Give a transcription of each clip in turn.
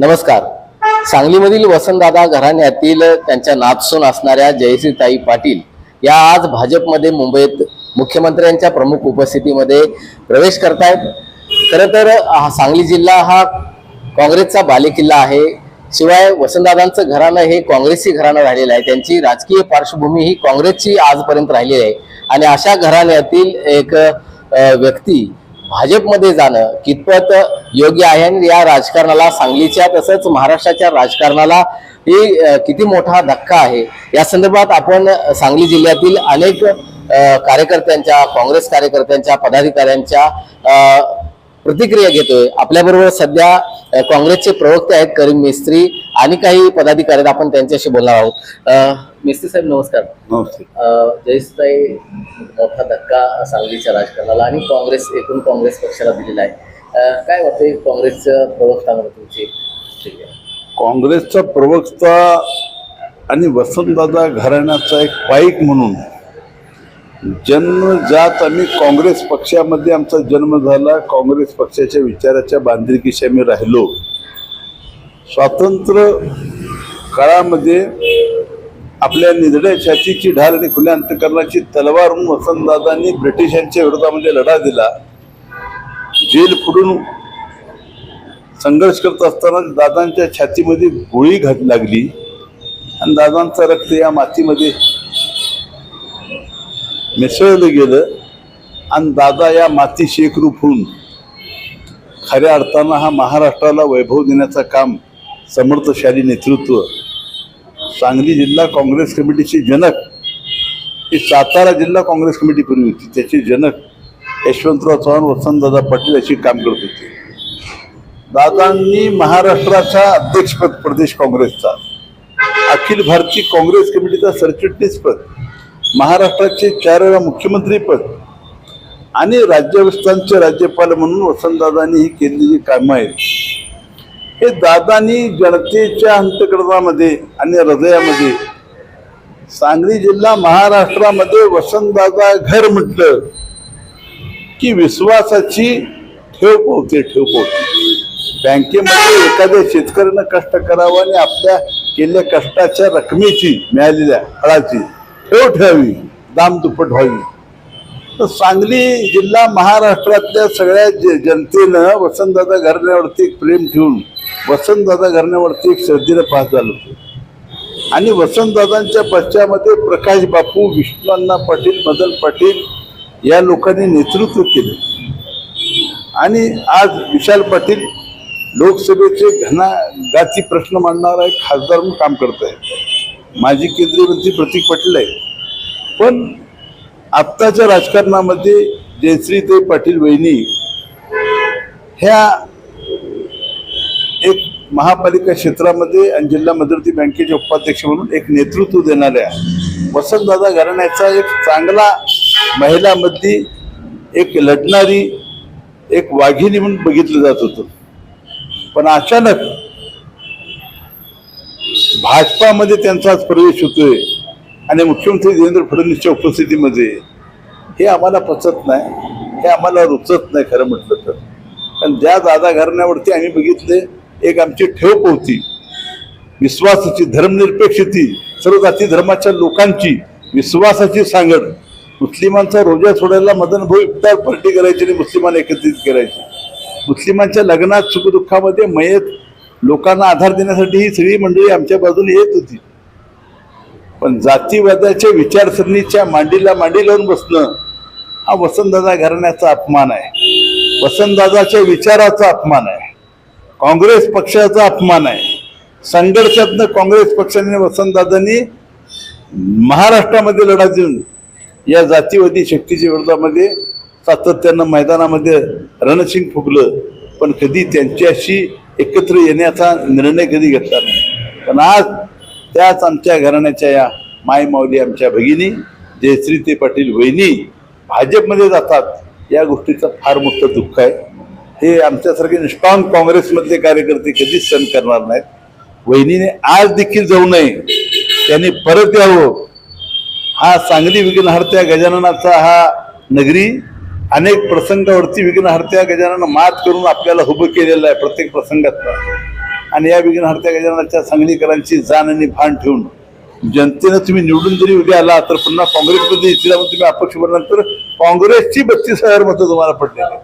नमस्कार. सांगलीमधील वसंतदादा घराण्यातील त्यांच्या नातसून असणाऱ्या जयश्रीताई पाटील या आज भाजपमध्ये मुंबईत मुख्यमंत्र्यांच्या प्रमुख उपस्थितीमध्ये प्रवेश करतायत. खरं तर हा सांगली जिल्हा हा काँग्रेसचा बालेकिल्ला आहे. शिवाय वसंतदादांचं घराणं हे काँग्रेसची घराणं राहिलेलं आहे. त्यांची राजकीय पार्श्वभूमी ही काँग्रेसची आजपर्यंत राहिलेली आहे. आणि अशा घराण्यातील एक व्यक्ती भाजपमध्ये जाणं कितपत योग्य आहे आणि या राजकारणाला सांगलीच्या तसंच महाराष्ट्राच्या राजकारणाला ही किती मोठा धक्का आहे? या संदर्भात आपण सांगली जिल्ह्यातील अनेक कार्यकर्त्यांच्या काँग्रेस कार्यकर्त्यांच्या पदाधिकाऱ्यांच्या प्रतिक्रिया घेतोय. आपल्याबरोबर सध्या काँग्रेसचे प्रवक्ते आहेत करीम मिस्त्री आणि काही पदाधिकारी आहेत. आपण त्यांच्याशी बोलणार आहोत. मिस्त्री साहेब नमस्कार. जयश्रीताई मोठा धक्का सांगलीच्या राजकारणाला आणि काँग्रेस एकूण काँग्रेस पक्षाला दिलेला आहे. काय वाटतंय काँग्रेसचं प्रवक्ता म्हणून तुमची ठीक आहे. काँग्रेसचा प्रवक्ता आणि वसंतदादा घराण्याचा एक पाईक म्हणून जन्मजात आम्ही काँग्रेस पक्षामध्ये आमचा जन्म झाला. काँग्रेस पक्षाच्या विचाराच्या बांधिलकीशी आम्ही राहिलो. स्वातंत्र्य काळामध्ये आपल्या निधड्या छातीची ढाल आणि खुल्या अंतकरणाची तलवार म्हणून वसंतदादांनी ब्रिटिशांच्या विरोधामध्ये लढा दिला. जेल फुडून संघर्ष करत असताना दादांच्या छातीमध्ये गोळी घात लागली आणि दादांचं रक्त या मातीमध्ये मिसळलं गेलं आणि दादा या माती शेकरूप होऊन खऱ्या अर्थानं हा महाराष्ट्राला वैभव देण्याचं काम समर्थशाली नेतृत्व सांगली जिल्हा काँग्रेस कमिटीचे जनक ही सातारा जिल्हा काँग्रेस कमिटी पूर्वी होती? त्याचे जनक यशवंतराव चव्हाण वसंतदादा पाटील अशी काम करत होते. दादांनी महाराष्ट्राचा अध्यक्षपद प्रदेश काँग्रेसचा अखिल भारतीय काँग्रेस कमिटीचा सरचिटणीसपद महाराष्ट्राचे चार वेळा मुख्यमंत्रीपद आणि राज्यवस्थानचे राज्यपाल म्हणून वसंतदादांनी ही केलेली कामं आहेत. हे दादानी जनतेच्या अंतकरणामध्ये आणि हृदयामध्ये सांगली जिल्हा महाराष्ट्रामध्ये वसंतदादा घर म्हटलं की विश्वासाची ठेव पोहते ठेव पोहते. बँकेमध्ये एखाद्या शेतकऱ्यानं कष्ट करावं आणि आपल्या केलेल्या कष्टाच्या रकमेची मिळालेल्या फळाची ठेव ठेवावी दाम दुप्पट व्हावी. तर सांगली जिल्हा महाराष्ट्रातल्या सगळ्या जनतेनं वसंतदादा घराण्यावरती प्रेम ठेवून वसंतदादा घराण्यावरती एक श्रद्धेला पास झालं होतं. आणि वसंतदादांच्या पश्चामध्ये प्रकाश बापू विष्णू पाटील मदन पाटील या लोकांनी नेतृत्व केलं. आणि आज विशाल पाटील लोकसभेचे घनागाती प्रश्न मांडणारा एक खासदार म्हणून काम करत आहे माजी केंद्रीय मंत्री प्रतीक पाटील आहे पण आत्ताच्या राजकारणामध्ये जयश्रीताई पाटील वहिनी ह्या एक महापालिका क्षेत्रामध्ये आणि जिल्हा मध्यवर्ती बँकेचे उपाध्यक्ष म्हणून एक नेतृत्व देणाऱ्या वसंतदादा घराण्याचा एक चांगला महिलामधली एक लढणारी एक वाघिणी म्हणून बघितलं जात होतं. पण अचानक भाजपामध्ये त्यांचा आज प्रवेश होतोय आणि मुख्यमंत्री देवेंद्र फडणवीसच्या उपस्थितीमध्ये हे आम्हाला पचत नाही हे आम्हाला रुचत नाही खरं म्हटलं तर. कारण ज्या दादा घराण्यावरती आम्ही बघितले एक आमची ठेव पोहती विश्वासाची धर्मनिरपेक्षती सर्व जाती धर्माच्या लोकांची विश्वासाची सांगड. मुस्लिमांचा रोजा सोडायला मदन भाऊ इफ्तार पार्टी करायची आणि मुस्लिमांना एकत्रित करायची. मुस्लिमांच्या लग्नात सुखदुःखामध्ये मयत लोकांना आधार देण्यासाठी ही सगळी मंडळी आमच्या बाजूने येत होती. पण जातीवादाच्या विचारसरणीच्या मांडीला मांडी लावून बसणं हा वसंतदादा घराण्याचा अपमान आहे. वसंतदादाच्या विचाराचा अपमान आहे. काँग्रेस पक्षाचा अपमान आहे. संघर्षातनं काँग्रेस पक्षाने वसंतदादांनी महाराष्ट्रामध्ये लढा देऊन या जातीवादी शक्तीच्या विरोधामध्ये सातत्यानं मैदानामध्ये रणसिंग फुगलं. पण कधी त्यांच्याशी एकत्र येण्याचा निर्णय कधी घेतला नाही. पण आज त्याच आमच्या घराण्याच्या या मायमाऊली आमच्या भगिनी जयश्री ते पाटील वहिनी भाजपमध्ये जातात. या गोष्टीचं फार मोठं दुःख आहे. हे आमच्यासारखे निष्ठावंत काँग्रेसमधले कार्यकर्ते कधीच सहन करणार नाहीत. वहिनीने आज देखील जाऊ नये त्यांनी परत यावं. हा सांगली विघ्नहर्त्या गजाननाचा हा नगरी अनेक प्रसंगावरती विघ्नहर्त्या गजानन मात करून आपल्याला उभं केलेलं आहे प्रत्येक प्रसंगात आणि या विघ्नहर्त्या गजाननाच्या सांगलीकरांची जाण आणि भान ठेवून जनतेनं तुम्ही निवडून जरी उभे आला तर पुन्हा काँग्रेसमध्ये येतील तुम्ही अपक्ष बनल्यानंतर काँग्रेसची बत्तीस हजार मतं तुम्हाला पडलेली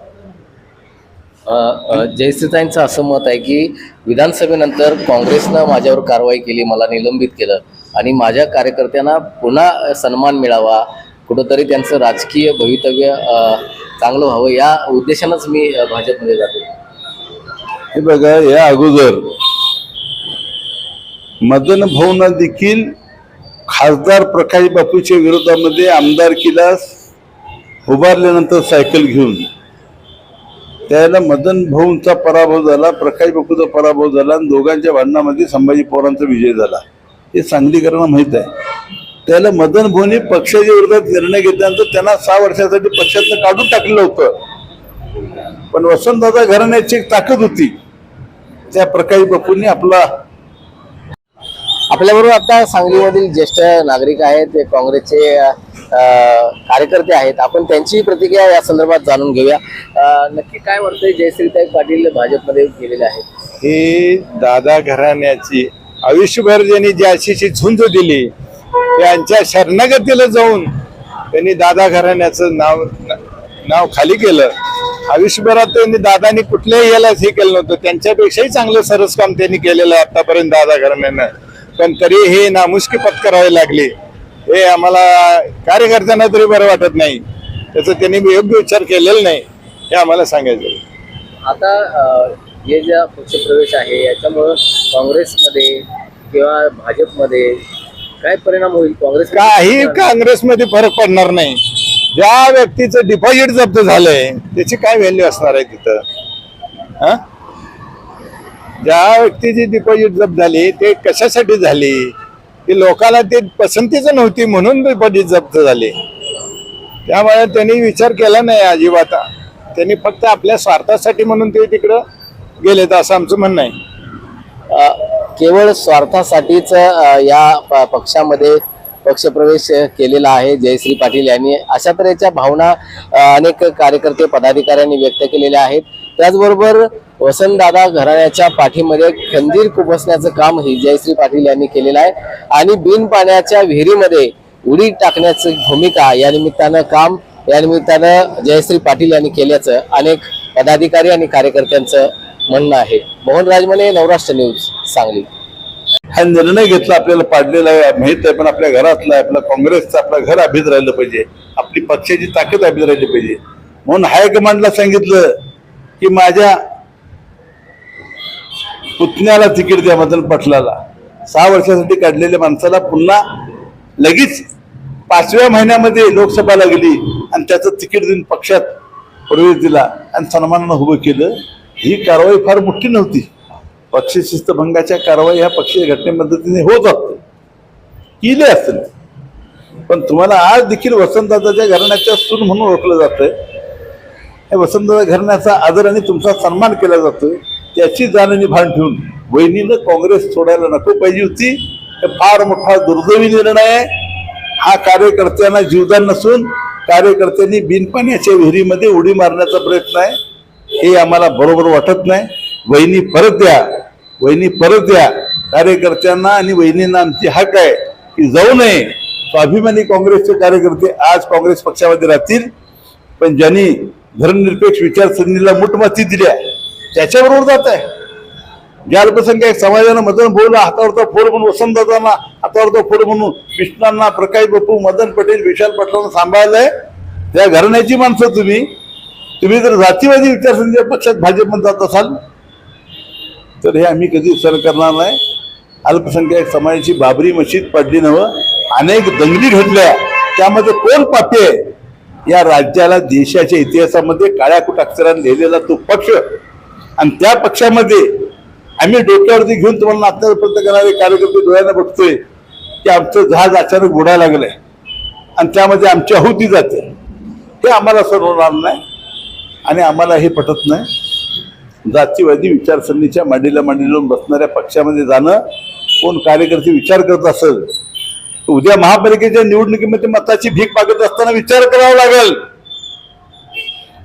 जयश्रीताईंचं असं मत आहे की विधानसभेनंतर काँग्रेसनं माझ्यावर कारवाई केली मला निलंबित केलं आणि माझ्या कार्यकर्त्यांना पुन्हा सन्मान मिळावा कुठंतरी त्यांचं राजकीय भवितव्य चांगलं व्हावं या उद्देशानंच मी भाजपमध्ये जातो. हे बघा या अगोदर मदन भाऊना देखील खासदार प्रकाश बापूच्या विरोधामध्ये आमदारकीला उभारल्यानंतर सायकल घेऊन त्याला मदन भाऊंचा पराभव झाला प्रकाश बापूचा पराभव झाला आणि दोघांच्या भांडणामध्ये संभाजी पवारांचा विजय झाला. हे सांगलीकरांना माहीत आहे. त्याला मदन भाऊने पक्षाच्या विरोधात निर्णय घेतल्यानंतर त्यांना सहा वर्षासाठी पक्षातनं काढून टाकलेलं होतं. पण वसंतदादा घराण्याची एक ताकद होती. त्या प्रकाश बापूंनी आपला आपल्याबरोबर आता सांगलीमधील ज्येष्ठ नागरिक आहेत ते काँग्रेसचे कार्यकर्ते आहेत. आपण त्यांची प्रतिक्रिया या संदर्भात जाणून घेऊया. नक्की काय वाटतंय जयश्रीताई पाटील भाजपमध्ये गेलेले आहेत? ही दादा घराण्याची आयुष्यभर ज्यांनी जी अशी झुंज दिली त्यांच्या शरणागतीला जाऊन त्यांनी दादा घराण्याचं नाव नाव खाली केलं. आयुष्यभरात त्यांनी दादानी कुठल्याही याला हे केलं नव्हतं. त्यांच्यापेक्षाही चांगलं सरस काम त्यांनी केलेलं आहे आतापर्यंत दादा घराण्यानं. पण तरी हे नामुष्की पत्करावे लागले. हे आम्हाला कार्यकर्त्यांना तरी बरं वाटत नाही. त्याचा त्यांनी योग्य विचार केलेला नाही हे आम्हाला सांगायचं. आता हे ज्या पक्षप्रवेश आहे याच्यामुळं काँग्रेसमध्ये किंवा भाजपमध्ये काय परिणाम होईल? काँग्रेस काही काँग्रेसमध्ये फरक पडणार नाही. ज्या व्यक्तीचं डिपॉझिट जप्त झालंय त्याची काय व्हॅल्यू असणार आहे तिथं? हा? ज्या व्यक्तीची डिपॉझिट जप्त झाली ते कशासाठी झाली? ती लोकांना ते पसंतीच नव्हती म्हणून डिपॉझिट जप्त झाली. त्यामुळे त्यांनी विचार केला नाही अजिबात. त्यांनी फक्त आपल्या स्वार्थासाठी म्हणून ते तिकडं गेलेत असं आमचं म्हणणं आहे. केवळ स्वार्थासाठीच या प- पक्षामध्ये पक्षप्रवेश केलेला आहे जयश्री पाटील यांनी. अशा तऱ्हेच्या भावना अनेक कार्यकर्ते पदाधिकाऱ्यांनी व्यक्त केलेल्या आहेत. त्याचबरोबर वसंतदादा घराण्याच्या पाठीमध्ये खंदीर कुपसण्याचं काम ही जयश्री पाटील यांनी केलेलं आहे. आणि बिन पाण्याच्या विहिरीमध्ये उडी टाकण्याची भूमिका या निमित्तानं काम या निमित्तानं जयश्री पाटील यांनी केल्याचं अनेक पदाधिकारी आणि कार्यकर्त्यांचं म्हणणं आहे. मोहन राजमने नवराष्ट्र न्यूज सांगली. हा निर्णय घेतला आपल्याला पाडलेला आहे माहीत आहे पण आपल्या घरातला आहे, आपला काँग्रेसचं आपलं घर अभित राहिलं पाहिजे. आपली पक्षाची ताकद अभित राहिली पाहिजे. म्हणून हायकमांडला सांगितलं की माझ्या पुतण्याला तिकीट द्या मदन पटलाला. सहा वर्षासाठी काढलेल्या माणसाला पुन्हा लगेच पाचव्या महिन्यामध्ये लोकसभा लागली आणि त्याचं तिकीट देऊन पक्षात प्रवेश दिला आणि सन्मानानं उभं केलं ही कारवाई फार मोठी नव्हती. पक्ष शिस्तभंगाच्या कारवाई ह्या पक्षीय घटनेमध्ये होत असते केले असेल पण तुम्हाला आज देखील वसंतदादाच्या घराण्याच्या सून म्हणून ओळखलं जातं हे वसंतदादा घराण्याचा आदर आणि तुमचा सन्मान केला जातो त्याची जाण भान ठेवून वहिनीनं काँग्रेस सोडायला नको पाहिजे होती. हे फार मोठा दुर्दैवी निर्णय आहे. हा कार्यकर्त्यांना जीवदान नसून कार्यकर्त्यांनी बिनपाण्याच्या विहिरीमध्ये उडी मारण्याचा प्रयत्न आहे. हे आम्हाला बरोबर वाटत नाही. वहिनी परत द्या. वहिनी परत द्या. कार्यकर्त्यांना आणि वहिनींना आमची हक आहे की जाऊ नये. स्वाभिमानी काँग्रेसचे कार्यकर्ते आज काँग्रेस पक्षामध्ये राहतील. पण ज्यांनी धर्मनिरपेक्ष विचारसरणीला मुठमाती दिल्या. त्याच्याबरोबर जात आहे. ज्या अल्पसंख्याक समाजानं मदन भाऊला हातावरचा फोड म्हणून वसंतदादांना हातावरचा फोड म्हणून कृष्णांना प्रकाश बापू मदन पटेल विशाल पाटलांना सांभाळलंय. त्या घराण्याची माणसं तुम्ही. तुम्ही जर जातीवादी विचारसरणीच्या पक्षात भाजपमध्ये जात असाल तर हे आम्ही कधी सर करणार नाही. अल्पसंख्याक समाजाची बाबरी मशीद पडली नवं अनेक दंगली घडल्या. त्यामध्ये कोण पापी आहे? या राज्याला देशाच्या इतिहासामध्ये काळ्याकुट अक्षराने लिहिलेला तो पक्ष. आणि त्या पक्षामध्ये आम्ही डोक्यावरती घेऊन तुम्हाला नात्यापर्यंत करणारे कार्यकर्ते डोळ्यानं बघतोय की आमचं जहाज अचानक बुडायला लागलंय. आणि त्यामध्ये आमची आहुती जाते. हे आम्हाला सर होणार नाही आणि आम्हाला हे पटत नाही. जातीवादी विचारसरणीच्या मांडीला मांडी लावून बसणाऱ्या पक्षामध्ये जाणं कोण कार्यकर्ते विचार करत असेल उद्या महापालिकेच्या निवडणुकीमध्ये मताची भीक मागत असताना विचार करावा लागेल.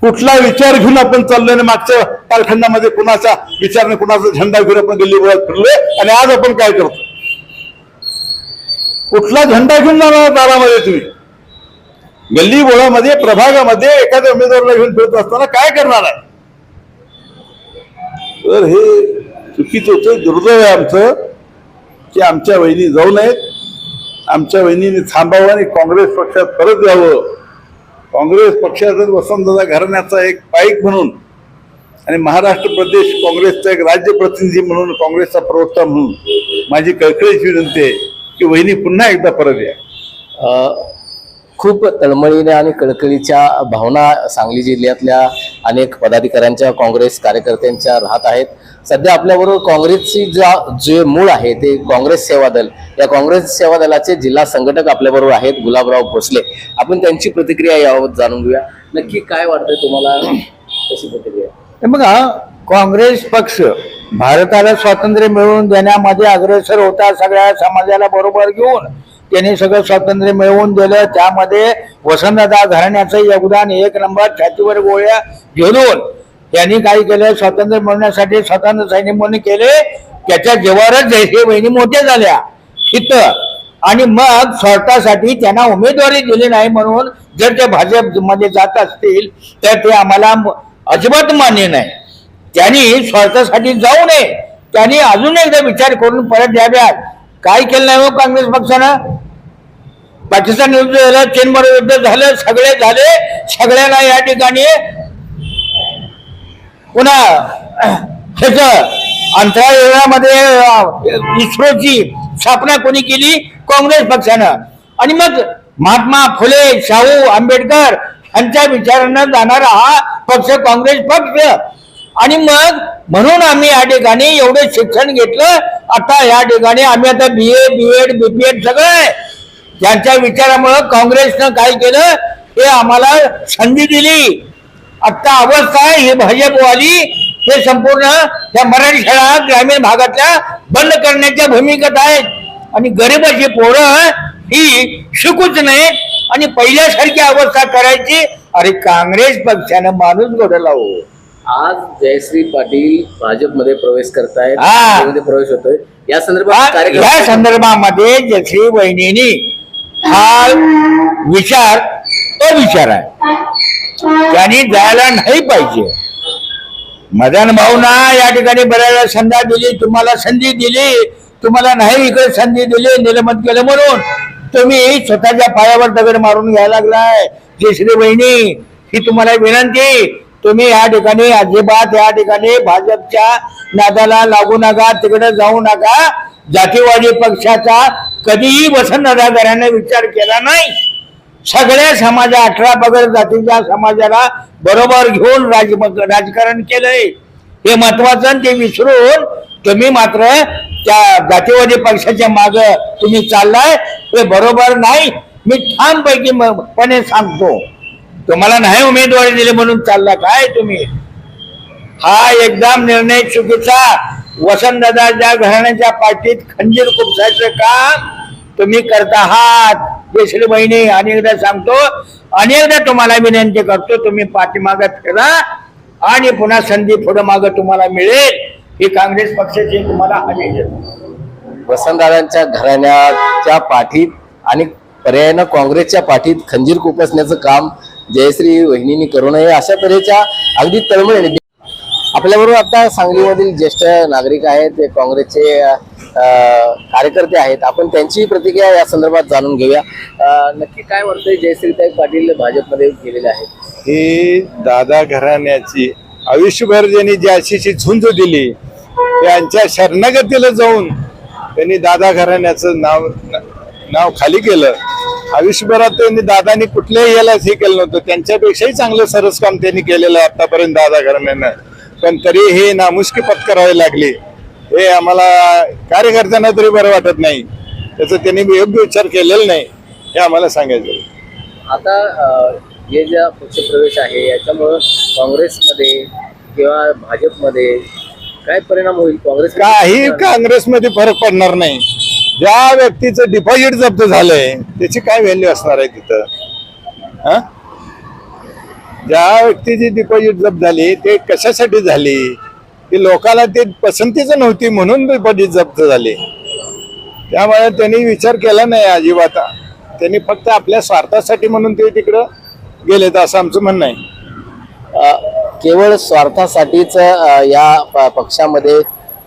कुठला विचार घेऊन आपण चाललोय आणि मागच्या कालखंडामध्ये कुणाचा विचारने कुणाचा झेंडा घेऊन आपण गल्ली बोळात फिरलोय? आणि आज आपण काय करतो कुठला झेंडा घेऊन जाणार दारामध्ये तुम्ही? गल्ली बोळामध्ये प्रभागामध्ये एखाद्या उमेदवाराला घेऊन फिरत असताना काय करणार आहे? तर हे चुकीचं होतं दुर्दैव आहे आमचं की आमच्या वहिनी जाऊ नयेत. आमच्या वहिनीने थांबावं आणि काँग्रेस पक्षात परत यावं. काँग्रेस पक्षाचा वसंतदादा घराण्याचा एक पाईक म्हणून आणि महाराष्ट्र प्रदेश काँग्रेसचा एक राज्य प्रतिनिधी म्हणून काँग्रेसचा प्रवक्ता म्हणून माझी कळकळीची विनंती आहे की वहिनी पुन्हा एकदा परत या. खूप तळमळीने आणि कळकळीच्या भावना सांगली जिल्ह्यातल्या अनेक पदाधिकाऱ्यांच्या काँग्रेस कार्यकर्त्यांच्या राहत आहेत. सध्या आपल्याबरोबर काँग्रेसची ज्या जे मूळ आहे ते काँग्रेस सेवा दल. या काँग्रेस सेवा दलाचे जिल्हा संघटक आपल्याबरोबर आहेत गुलाबराव भोसले. आपण त्यांची प्रतिक्रिया याबाबत जाणून घेऊया. नक्की काय वाटतंय तुम्हाला कशी प्रतिक्रिया? बघा काँग्रेस पक्ष भारताला स्वातंत्र्य मिळवून देण्यामध्ये अग्रेसर होता सगळ्या समाजाला बरोबर घेऊन त्यांनी सगळं स्वातंत्र्य मिळवून दिलं. त्यामध्ये वसंतदा घराण्याचं योगदान एक नंबर छातीवर गोळ्या घेऊन त्यांनी काय केलं? स्वातंत्र्य मिळवण्यासाठी स्वातंत्र्य सैनिक म्हणून केले. त्याच्या जेव्हारच जैसे बहिणी मोठ्या झाल्या. इथं. आणि मग स्वार्थासाठी त्यांना उमेदवारी दिली नाही म्हणून जर ते भाजपमध्ये जात असतील तर ते आम्हाला अजिबात मान्य नाही. त्यांनी स्वार्थासाठी जाऊ नये. त्यांनी अजून एकदा विचार करून परत द्याव्यात काय केलं नाही हो काँग्रेस पक्षानं. पाकिस्तान युद्ध झालं चीनवर युद्ध झालं सगळे झाले सगळ्यांना या ठिकाणी. पुन्हा ह्याच अंतराळामध्ये इस्रोची स्थापना कोणी केली? काँग्रेस पक्षानं. आणि मग महात्मा फुले शाहू आंबेडकर यांच्या विचारांना जाणारा हा पक्ष काँग्रेस पक्ष. आणि मग म्हणून आम्ही या ठिकाणी एवढं शिक्षण घेतलं. आता या ठिकाणी आम्ही आता B A B Ed B P Ed सगळं आहे त्यांच्या विचारामुळं काँग्रेसनं काय केलं? हे आम्हाला संधी दिली. आत्ता अवस्था आहे ही भाजपवाली हे संपूर्ण त्या मराठी शाळा ग्रामीण भागातल्या बंद करण्याच्या भूमिकेत आहेत. आणि गरिबाची पोरं ही शिकूच नाही आणि पहिल्यासारखी अवस्था करायची. अरे काँग्रेस पक्षानं माणूस घडला हो आज जयश्री पाटील भाजपमध्ये प्रवेश करतायत हा. भाजपमध्ये प्रवेश होतोय. या संदर्भात या संदर्भामध्ये जशी वहिनीनी हा विचार अविचार आहे. त्यांनी जायला नाही पाहिजे. मदन भाऊना या ठिकाणी बऱ्याच संधी दिली तुम्हाला संधी दिली तुम्हाला नाही इकडे संधी दिली निलंबित केलं म्हणून. तुम्ही स्वतःच्या पायावर दगड मारून घ्यायला लागलाय. जयश्री बहिणी ही तुम्हाला विनंती तुम्ही या ठिकाणी अजिबात या ठिकाणी भाजपच्या नादाला लागू नका तिकडे जाऊ नका. जातीवादी पक्षाचा कधीही वसंतदादा घराने विचार केला नाही. सगळ्या समाजा अठरा पगड जातीच्या समाजाला बरोबर घेऊन राज राजकारण केलंय. हे महत्वाचं आणि ते विसरून तुम्ही मात्र त्या जातीवादी पक्षाच्या माग तुम्ही चाललाय. हे बरोबर नाही. मी ठामपैकी म- पणे सांगतो. तुम्हाला नाही उमेदवारी दिली म्हणून चालला काय तुम्ही? हा एकदम निर्णय चुकीचा. वसंतदादाच्या घराण्याच्या पाठीत खंजीर खुपसायचं काम तुम्ही करता आहात केसरी बहिणी अनेकदा सांगतो अनेकदा तुम्हाला विनंती करतो तुम्ही पाठीमागत फिरा आणि पुन्हा संधी पुढे माग तुम्हाला मिळेल. ही काँग्रेस पक्षाची तुम्हाला हमी वसंतदादांच्या घराण्याच्या पाठीत आणि पर्यायानं काँग्रेसच्या पाठीत खंजीर खुपसण्याचं काम जयश्री वहिनींनी करू नये अशा तऱ्हेच्या अगदी तळमळीने आपल्याबरोबर आता सांगलीमधील ज्येष्ठ नागरिक आहेत ते काँग्रेसचे कार्यकर्ते आहेत. आपण त्यांची प्रतिक्रिया या संदर्भात जाणून घेऊया. नक्की काय म्हणतोय जयश्रीताई पाटील भाजपमध्ये गेलेले आहेत? ही दादा घराण्याची आयुष्यभर ज्यांनी ज्याशी झुंज दिली त्यांच्या शरणागतीला जाऊन त्यांनी दादा घराण्याचं नाव नाव खाली केलं. आयुष्यभरात त्यांनी दादानी कुठल्याही याला हे केलं नव्हतं. त्यांच्यापेक्षाही चांगलं सरस काम त्यांनी केलेलं आहे आतापर्यंत दादा घराण्यानं. पण तरी हे नामुष्की पत्करावे लागले. हे आम्हाला कार्यकर्त्यांना तरी बरं वाटत नाही. त्याचा त्यांनी योग्य विचार केलेला नाही. हे आम्हाला सांगायचं आता हे ज्या पक्षप्रवेश आहे याच्यामुळं काँग्रेसमध्ये किंवा भाजपमध्ये काय परिणाम होईल? काँग्रेस काही काँग्रेसमध्ये फरक पडणार नाही. ज्या व्यक्तीचं डिपॉझिट जप्त झालंय त्याची काय व्हॅल्यू असणार आहे तिथं? ज्या व्यक्तीची डिपॉझिट जप्त झाली ते कशासाठी झाली? ती लोकांना ते पसंतीच नव्हती म्हणून डिपॉझिट जप्त झाली. त्यामुळे त्यांनी विचार केला नाही अजिबात. त्यांनी फक्त आपल्या स्वार्थासाठी म्हणून ते तिकडं गेलेत असं आमचं म्हणणं आहे. केवळ स्वार्थासाठीच या प- पक्षामध्ये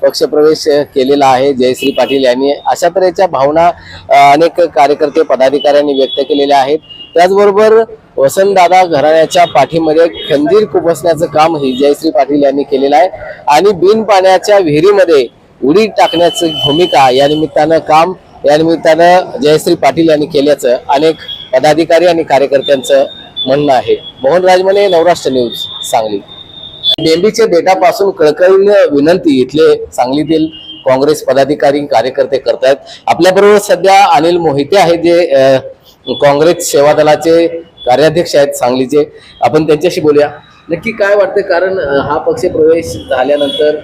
पक्षप्रवेश केलेला आहे. जयश्री पाटील यांनी अशा तऱ्हेच्या भावना अनेक कार्यकर्ते पदाधिकाऱ्यांनी व्यक्त केलेल्या आहेत. त्याचबरोबर वसंतदादा घराण्याच्या पाठीमध्ये खंजीर खुपसण्याचं काम ही जयश्री पाटील यांनी केलेलं आहे. आणि बिन पाण्याच्या विहिरीमध्ये उडी टाकण्याची भूमिका या निमित्तानं काम या निमित्तानं जयश्री पाटील यांनी केल्याचं अनेक पदाधिकारी आणि कार्यकर्त्यांचं म्हणणं आहे. मोहन राजमने नवराष्ट्र न्यूज सांगली. बेंबीच्या बेटापासून कळकळीनं विनंती इथले सांगलीतील काँग्रेस पदाधिकारी कार्यकर्ते करतायत. आपल्याबरोबर सध्या अनिल मोहिते आहेत जे काँग्रेस सेवा दलाचे कार्याध्यक्ष आहेत सांगलीचे. आपण त्यांच्याशी बोलूया. नक्की काय वाटतं कारण हा पक्ष प्रवेश झाल्यानंतर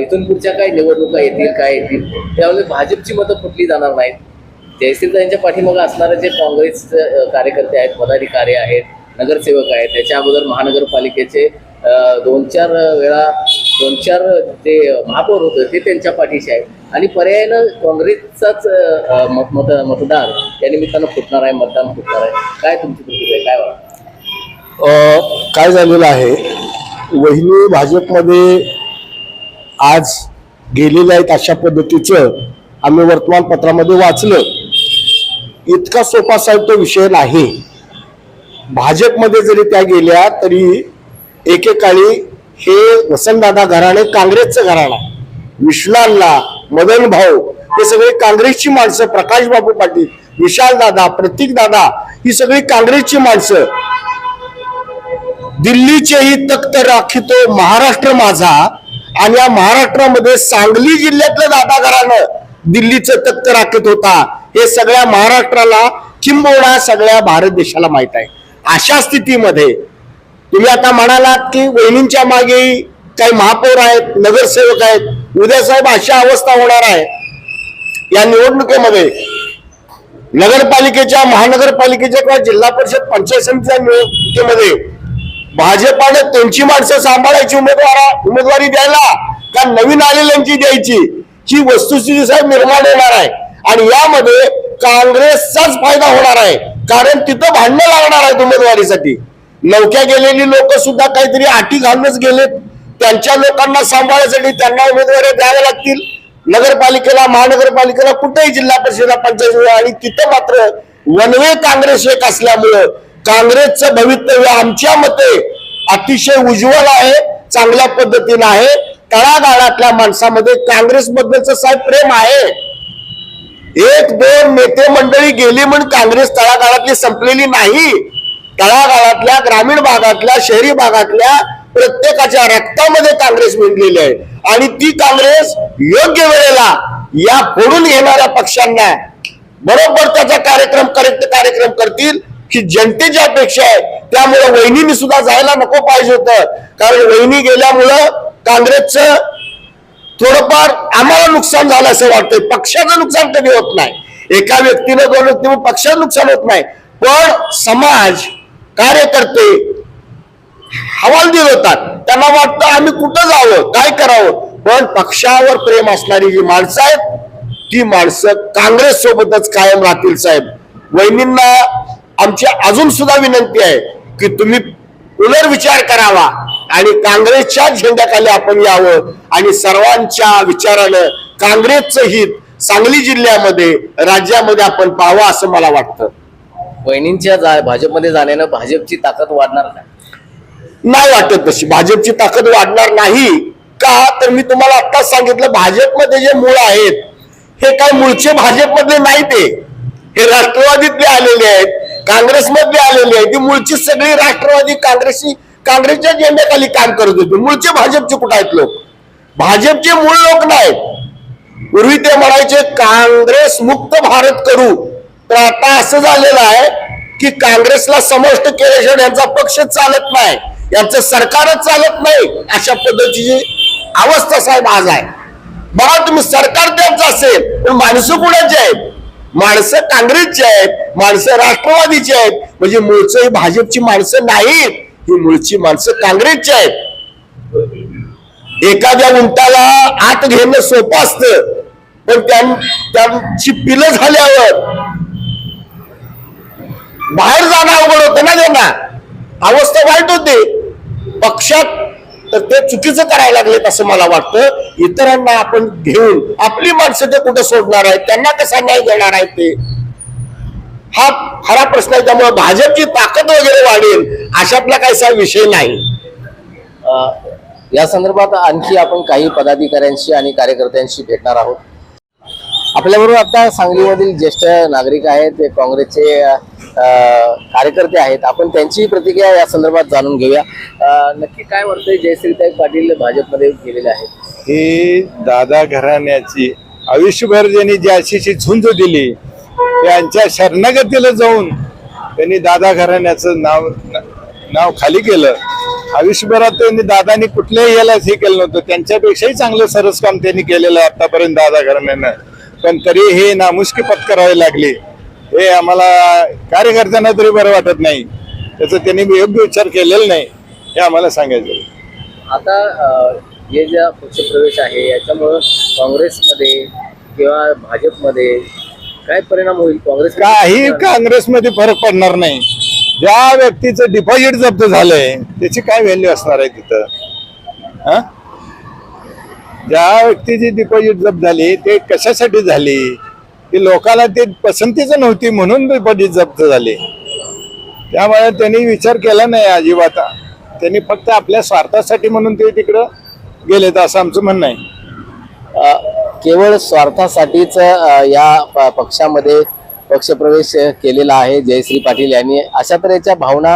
इथून पुढच्या काय निवडणुका येतील काय येतील? त्यामुळे भाजपची मतं फुटली जाणार नाहीत. जयश्रीताईंच्या पाठीमागे असणारे जे काँग्रेस कार्यकर्ते आहेत पदाधिकारी आहेत नगरसेवक आहेत त्याच्या अगोदर महानगरपालिकेचे दोन चार वेळा दोन चार जे महापौर होते ते त्यांच्या पाठीशी आहेत. आणि पर्यायानं काँग्रेसचाच मत मत मतदार या निमित्तानं फुटणार आहे मतदान फुटणार आहे. काय तुमची प्रतिक्रिया आहे? काय वाटतं? काय झालेलं आहे? वहिनी भाजपमध्ये आज गेलेल्या आहेत अशा पद्धतीचं आम्ही वर्तमानपत्रामध्ये वाचलं. इतका सोपा साहेब तो विषय नाही. भाजपमध्ये जरी त्या गेल्या तरी एकेकाळी हे वसंतदादा घराणे काँग्रेसचं घराणं आहे मदन भाऊ हे सगळे काँग्रेसची माणसं प्रकाश बाबू पाटील विशाल दादा प्रतीक दादा ही सगळी काँग्रेसची माणसं. दिल्लीचेही तख्त राखितो महाराष्ट्र माझा आणि या महाराष्ट्रामध्ये सांगली जिल्ह्यातलं दादा घरानं दिल्लीचं तख्त राखत होता. हे सगळ्या महाराष्ट्राला किंबहुना सगळ्या भारत देशाला माहीत आहे. अशा स्थितीमध्ये तुम्ही आता म्हणालात की वहिनींच्या मागे काही महापौर आहेत नगरसेवक आहेत उद्या साहेब अशा अवस्था होणार आहे. या निवडणुकीमध्ये नगरपालिकेच्या महानगरपालिकेच्या किंवा जिल्हा परिषद पंचायत समितीच्या निवडणुकीमध्ये भाजपाने त्यांची माणसं सांभाळायची उमेदवार उमेदवारी द्यायला का नवीन आलेल्यांची द्यायची ही वस्तुस्थिती साहेब निर्माण होणार आहे. आणि यामध्ये काँग्रेसचाच फायदा होणार आहे. कारण तिथं भांडणं लागणार आहेत उमेदवारीसाठी. नौक्या गेलेली लोक सुद्धा काहीतरी आटी घालूनच गेलेत. त्यांच्या लोकांना सांभाळण्यासाठी त्यांना उमेदवारी द्याव्या लागतील. नगरपालिकेला महानगरपालिकेला कुठेही जिल्हा परिषद पंचायत आणि तिथं मात्र वनवे काँग्रेस एक असल्यामुळं काँग्रेसचं भवितव्य आमच्या मते अतिशय उज्ज्वल आहे चांगल्या पद्धतीनं आहे. तळागाळातल्या माणसामध्ये काँग्रेस बद्दलचं साहेब प्रेम आहे. एक दोन नेते मंडळी गेली म्हणून काँग्रेस तळागाळातली संपलेली नाही. तळागाळातल्या ग्रामीण भागातल्या शहरी भागातल्या प्रत्येकाच्या रक्तामध्ये काँग्रेस मिळलेली आहे. आणि ती काँग्रेस योग्य वेळेला या फोडून घेणाऱ्या पक्षांना बरोबर त्याचा कार्यक्रम करेक्ट कार्यक्रम करतील की जनतेची अपेक्षा आहे. त्यामुळे वहिनीने सुद्धा जायला नको पाहिजे होतं. कारण वहिनी गेल्यामुळं काँग्रेसचं थोडंफार आम्हाला नुकसान झालं असं वाटतंय. पक्षाचं नुकसान कधी होत नाही. एका व्यक्तीनं दोन व्यक्तीमुळे पक्षाचं नुकसान होत नाही. पण समाज कार्यकर्ते हवालदिल होतात. त्यांना वाटतं आम्ही कुठं जावं काय करावं? पण पक्षावर प्रेम असणारी जी माणसं आहेत ती माणसं काँग्रेस सोबतच कायम राहतील साहेब. वहिनींना आमची अजून सुद्धा विनंती आहे की तुम्ही पुनर्विचार करावा आणि काँग्रेसच्या झेंड्याखाली आपण यावं आणि सर्वांच्या विचारानं काँग्रेसचं हित सांगली जिल्ह्यामध्ये राज्यामध्ये आपण पाहावं असं मला वाटतं. बहिणींच्या जा भाजपमध्ये जाण्यानं भाजपची ताकद वाढणार का नाही वाटत तशी. भाजपची ताकद वाढणार नाही का? तर मी तुम्हाला आत्ताच सांगितलं भाजपमध्ये जे मूळ आहेत हे काय मूळचे भाजपमधले नाही ते. हे राष्ट्रवादीतले आलेले आहेत काँग्रेसमधले आलेले आहेत. ती मूळची सगळी राष्ट्रवादी काँग्रेसची काँग्रेसच्या झेंड्याखाली काम करत होते. मूळचे भाजपचे कुठं आहेत लोक? भाजपचे मूळ लोक नाहीत. पूर्वी ते म्हणायचे काँग्रेस मुक्त भारत करू. तर आता असं झालेलं आहे की काँग्रेसला समष्ट केल्याशिवाय यांचा पक्ष चालत नाही. यांचं सरकारच चालत नाही अशा पद्धतीची अवस्था साहेब आज आहे. बघा तुम्ही सरकार त्यांचं असेल पण माणसं कुणाची आहेत? माणसं काँग्रेसची आहेत माणसं राष्ट्रवादीची आहेत. म्हणजे मूळचं ही भाजपची माणसं नाहीत ही मूळची माणसं काँग्रेसची आहेत. एखाद्या उंटाला आत घेणं सोपं असतं पण त्यांची पिलं झाल्यावर बाहेर जाणं अवघड होतं ना त्यांना. अवस्था वाईट होते. पक्षात तर ते चुकीचं करायला लागलेत असं मला वाटतं. इतरांना आपण घेऊन आपली माणसं ते कुठं सोडणार आहेत त्यांना कसा न्याय देणार आहेत ते? हा खरा प्रश्न आहे त्यामुळे भाजपची ताकद वगैरे वाढेल अशातला काहीसा विषय नाही. या संदर्भात आणखी आपण काही पदाधिकाऱ्यांशी आणि कार्यकर्त्यांशी भेटणार आहोत. आपल्याबरोबर आता सांगलीमधील ज्येष्ठ नागरिक आहेत ते काँग्रेसचे कार्यकर्ते आहेत. आपण त्यांची प्रतिक्रिया या संदर्भात जाणून घेऊया. नक्की काय वाटतंय जयश्रीताई पाटील भाजपमध्ये गेलेले आहेत? ही दादा घराण्याची आयुष्यभर ज्यांनी ज्याशी झुंज दिली त्यांच्या शरणागतीला जाऊन त्यांनी दादा घराण्याचं नाव नाव खाली केलं. आयुष्यभरात त्यांनी दादानी कुठल्याही याला हे केलं नव्हतं. त्यांच्यापेक्षाही चांगलं सरस काम त्यांनी केलेलं आहे आतापर्यंत दादा घराण्यानं. पण तरी हे नामुष्की पत्करावे लागले. हे आम्हाला कार्यकर्त्यांना तरी बरं वाटत नाही. त्याचा त्यांनी योग्य विचार केलेला नाही हे आम्हाला सांगायचं आता हे ज्या पक्षप्रवेश आहे याच्यामुळं काँग्रेसमध्ये किंवा भाजपमध्ये काय परिणाम होईल? काँग्रेस काही काँग्रेसमध्ये फरक पडणार नाही. ज्या व्यक्तीचं डिपॉझिट जप्त झालंय त्याची काय व्हॅल्यू असणार आहे तिथं? हा? ज्या व्यक्तीची डिपॉझिट जप्त झाली ते कशासाठी झाली? ती लोकांना ते पसंतीचं नव्हती म्हणून डिपॉझिट जप्त झाली. त्यामुळे त्यांनी विचार केला नाही अजिबात. त्यांनी फक्त आपल्या स्वार्थासाठी म्हणून ते तिकडं गेलेत असं आमचं म्हणणं आहे. केवळ स्वार्थासाठीच या प- पक्षामध्ये पक्षप्रवेश केलेला आहे जयश्री पाटील यांनी. अशा तऱ्हेच्या भावना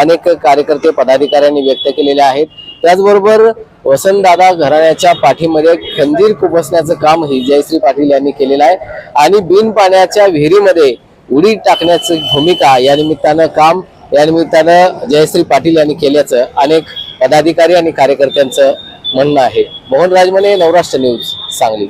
अनेक कार्यकर्ते पदाधिकाऱ्यांनी व्यक्त केलेल्या आहेत. त्याचबरोबर वसंतदादा घराण्याच्या पाठीमध्ये खंदीर कुपसण्याचं काम ही जयश्री पाटील यांनी केलेलं आहे. आणि बिन पाण्याच्या विहिरीमध्ये उडी टाकण्याची भूमिका या निमित्तानं काम या निमित्तानं जयश्री पाटील यांनी केल्याचं अनेक पदाधिकारी आणि कार्यकर्त्यांचं म्हणणं आहे. मोहन राजमने नवराष्ट्र न्यूज सांगली.